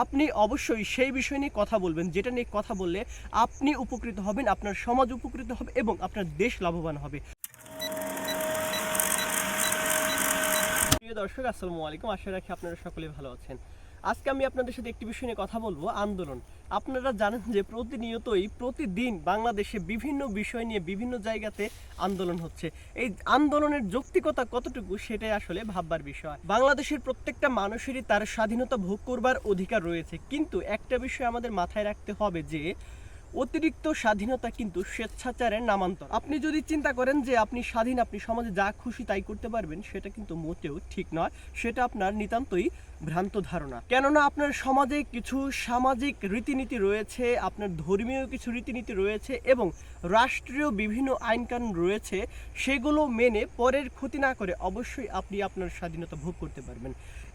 আপনি অবশ্যই সেই বিষয় নিয়ে কথা বলবেন, যেটা নিয়ে কথা বললে আপনি উপকৃত হবেন, আপনার সমাজ উপকৃত হবে এবং আপনার দেশ লাভবান হবে। প্রিয় দর্শক, আসসালামু আলাইকুম। আশা রাখি আপনারা সকলে ভালো আছেন। আজকে আমি আপনাদের সাথে একটি বিষয় নিয়ে কথা বলব, আন্দোলন। আপনারা জানেন যে প্রতিনিয়তই প্রতিদিন বাংলাদেশে বিভিন্ন বিষয় নিয়ে বিভিন্ন জায়গাতে আন্দোলন হচ্ছে। এই আন্দোলনের যৌক্তিকতা কতটুকু সেটাই আসলে ভাববার বিষয়। বাংলাদেশের প্রত্যেকটা মানুষেরই তার স্বাধীনতা ভোগ করবার অধিকার রয়েছে। কিন্তু একটা বিষয় আমাদের মাথায় রাখতে হবে যে, অতিরিক্ত স্বাধীনতা কিন্তু স্বেচ্ছাচারের নামান্তর। আপনি যদি চিন্তা করেন যে আপনি স্বাধীন, আপনি সমাজে যা খুশি তাই করতে পারবেন, সেটা কিন্তু মোটেও ঠিক নয়। সেটা আপনার নিতান্তই ভ্রান্ত ধারণা। কেননা আপনার সমাজে কিছু সামাজিক রীতিনীতি রয়েছে, আপনার ধর্মীয় কিছু রীতিনীতি রয়েছে এবং রাষ্ট্রীয় বিভিন্ন আইনকানুন রয়েছে, সেগুলো মেনে পরের ক্ষতি না করে অবশ্যই আপনি আপনার স্বাধীনতা ভোগ করতে পারবেন।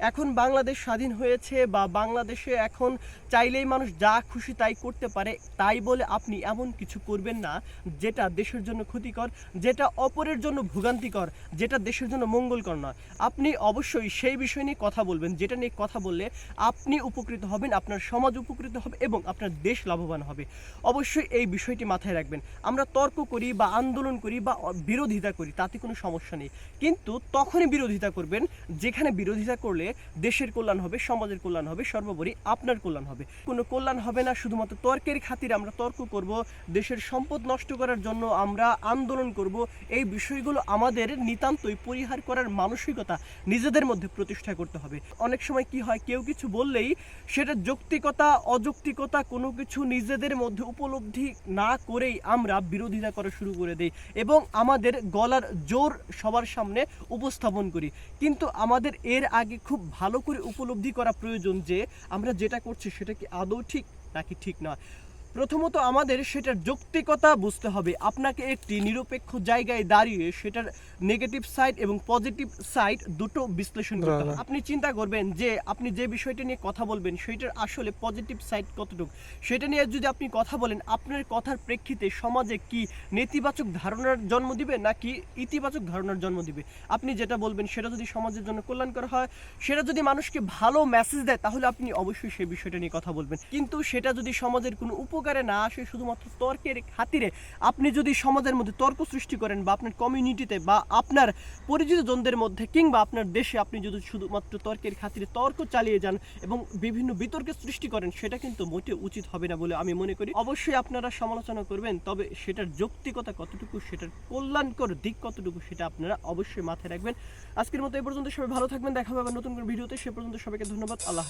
এখন বাংলাদেশ স্বাধীন হয়েছে বা বাংলাদেশে এখন চাইলেই মানুষ যা খুশি তাই করতে পারে, তাই বলে আপনি এমন কিছু করবেন না যেটা দেশের জন্য ক্ষতিকর, যেটা অপরের জন্য ভোগান্তিকর, যেটা দেশের জন্য মঙ্গলকর নয়। আপনি অবশ্যই সেই বিষয় নিয়ে কথা বলবেন, যেটা নিয়ে কথা বললে আপনি উপকৃত হবেন, আপনার সমাজ উপকৃত হবে এবং আপনার দেশ লাভবান হবে। অবশ্যই এই বিষয়টি মাথায় রাখবেন। আমরা তর্ক করি বা আন্দোলন করি বা বিরোধিতা করি, তাতে কোনো সমস্যা নেই। কিন্তু তখনই বিরোধিতা করবেন, যেখানে বিরোধিতা করলে দেশের কল্যাণ হবে, সমাজের কল্যাণ হবে, সর্বোপরি আপনার কল্যাণ হবে। কোনো কল্যাণ হবে না, শুধুমাত্র তর্কের খাতিরে আমরা তর্ক করব, দেশের সম্পদ নষ্ট করার জন্য আমরা আন্দোলন করব। এই বিষয়গুলো আমাদের নিতান্তই পরিহার করার মানসিকতা নিজেদের মধ্যে প্রতিষ্ঠা করতে হবে। অনেক সময় কি হয়, কেউ কিছু বললেই সেটা যৌক্তিকতা, অযৌক্তিকতা কোনো কিছু নিজেদের মধ্যে উপলব্ধি না করেই আমরা বিরোধিতা করা শুরু করে দিই এবং আমাদের গলার জোর সবার সামনে উপস্থাপন করি। কিন্তু আমাদের এর আগে খুব ভালো করে উপলব্ধি করা প্রয়োজন যে আমরা যেটা করছি সেটা কি আদৌ ঠিক নাকি ঠিক নয়। প্রথমত আমাদের সেটার যৌক্তিকতা বুঝতে হবে। আপনাকে একটি নিরপেক্ষ জায়গায় দাঁড়িয়ে সেটার নেগেটিভ সাইড এবং পজিটিভ সাইড দুটো বিশ্লেষণ করতে হবে। আপনি চিন্তা করবেন যে আপনি যে বিষয়টা নিয়ে কথা বলবেন সেটার আসলে পজিটিভ সাইড কতটুকু? সেটা নিয়ে যদি আপনি কথা বলেন আপনার কথার প্রেক্ষিতে সমাজে কি নেতিবাচক ধারণার জন্ম দিবে নাকি ইতিবাচক ধারণার জন্ম দিবে? আপনি যেটা বলবেন সেটা যদি সমাজের জন্য কল্যাণকর হয় সেটা যদি মানুষকে ভালো মেসেজ দেয় তাহলে আপনি অবশ্যই সেই বিষয়টা নিয়ে কথা বলবেন। কিন্তু সেটা যদি সমাজের কোনো উপকারে না আসে শুধুমাত্র তর্কের খাতিরে। আপনি যদি সমাজের মধ্যে তর্ক সৃষ্টি করেন বা আপনার কমিউনিটিতে বা আপনার পরিচিত জনদের মধ্যে কিংবা আপনার দেশে আপনি যদি শুধুমাত্র তর্কের খাতিরে তর্ক চালিয়ে যান এবং বিভিন্ন বিতর্কের সৃষ্টি করেন, সেটা কিন্তু মোটে উচিত হবে না বলে আমি মনে করি। অবশ্যই আপনারা সমালোচনা করবেন, তবে সেটার যৌক্তিকতা কতটুকু, সেটার কল্যাণকর দিক কতটুকু, সেটা আপনারা অবশ্যই মাথায় রাখবেন। আজকের মতো এ পর্যন্ত সবাই ভালো থাকবেন, দেখা হবে নতুন করে ভিডিওতে। সে পর্যন্ত সবাইকে ধন্যবাদ, আল্লাহ